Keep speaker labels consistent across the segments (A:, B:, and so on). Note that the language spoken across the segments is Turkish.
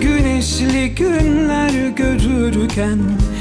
A: Güneşli günler görürken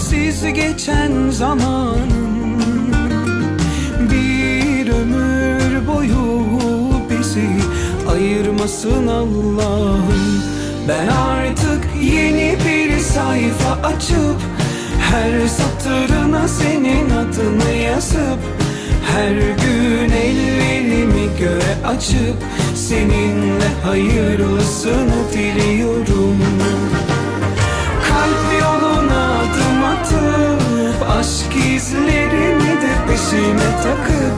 A: Sensiz geçen zamanın Bir ömür boyu bizi ayırmasın Allah'ım. Ben artık yeni bir sayfa açıp her satırına senin adını yazıp Her gün ellerimi göğe açıp Seninle hayırlısını diliyorum izlerini de peşime takıp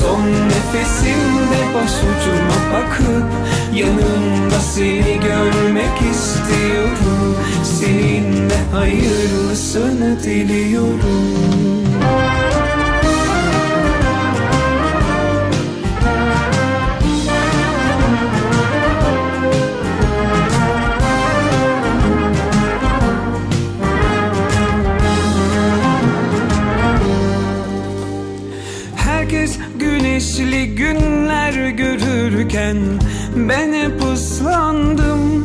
A: Son nefesimde başucuma bakıp Yanımda seni görmek istiyorum. Seninle hayırlısını diliyorum görürken ben hep ıslandım.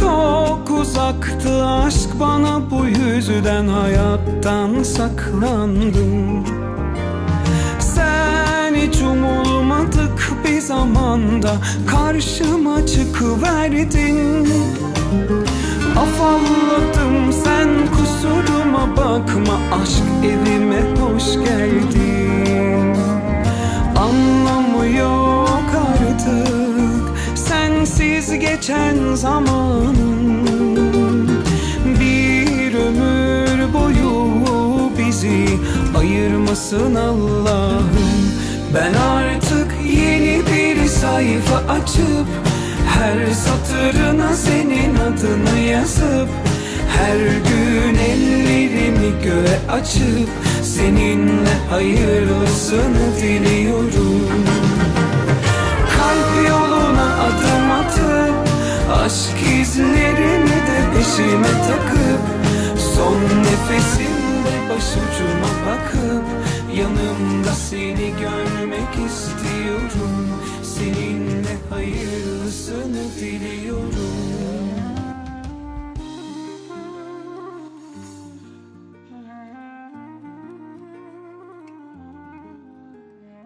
A: Çok uzaktı aşk bana bu yüzden hayattan saklandım. Sen hiç umulmadık bir zamanda karşıma çıkıverdin. Afalladım geçen zamanın Bir ömür boyu bizi ayırmasın Allah'ım. Ben artık yeni bir sayfa açıp her satırına senin adını yazıp Her gün ellerimi göğe açıp Seninle hayırlısını diliyorum peşime takıp Son nefesimde başucuma bakıp Yanımda seni görmek istiyorum. Seninle hayırlısını diliyorum